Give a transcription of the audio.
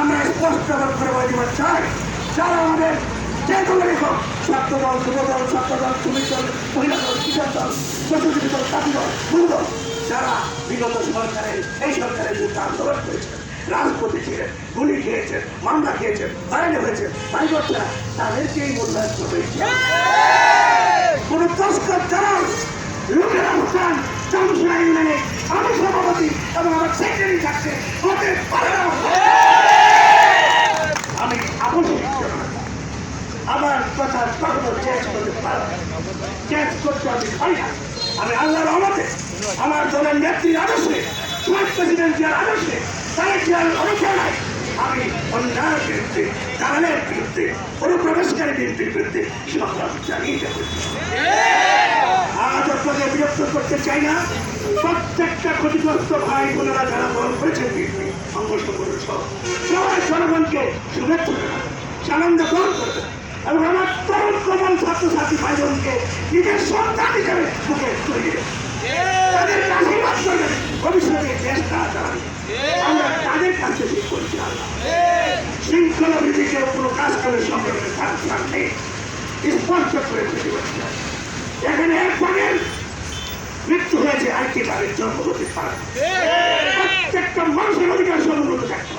আমরা স্পষ্ট করে বলে দিবার চাই। যারা আমাদের যে কোনো লেখক, ছাত্র দল, যুব দল, ছাত্র দল, শ্রমিক দল, মহিলা দল, কৃষক দল শ্রমজীবী দল চাকরি দল, যুব দল, যারা বিগত সরকারের, এই সরকারের বিরুদ্ধে আন্দোলন করেছেন, রাজপথে ছিলেন, গুলি খেয়েছেন, মামলা খেয়েছেন হয়রানি হয়েছে তাই করছে না তাদেরকেই মূল্যায়ন করবে। কোন তস্কর দালাল লোকের অবস্থান চামসা ইউনিয়নে আমি সভাপতি এবং আমার সেক্রেটারি থাকছে হতে পারে না। আমি না। আমার কথা কখনো চেঞ্জ করতে পারো চেঞ্জ করতে আমি পারি না আমি আল্লাহর রহমতে আমার দলের নেত্রীর আদর্শে শহীদ প্রেসিডেন্ট জিয়ার আদর্শে, তারেক জিয়ার অনুপ্রেরণায় আমি অন্যায়ের বিরুদ্ধে, দালালের বিরুদ্ধে অনুপ্রবেশকারী বিরুদ্ধে বিরুদ্ধে সংগ্রাম চালিয়ে যাব বিরক্ত করতে চাই না। প্রত্যেকটা ক্ষতিগ্রস্ত ভাই বোনেরা যারা গ্রহণ করেছেন বিএনপি সংঘর্ষ করেছ, সবাই জনগণকে শুভেচ্ছা জানান আনন্দ গ্রহণ করবেন এবং আমার তরুণ কমল ছাত্রছাত্রী ভাই বোনকে নিজের সন্তান হিসেবে মুখে তৈরি তাদের আশীর্বাদ করবেন ভবিষ্যতে দেশ তারা আমরা তাদের কাছে শৃঙ্খলা ভিত্তিকে কোনো করে কাজ স্পষ্ট করে এখানে এক হয়েছে আইটি ভাগের জন্ম হতে প্রত্যেকটা মানুষের অধিকার নিয়ম শৃঙ্খলা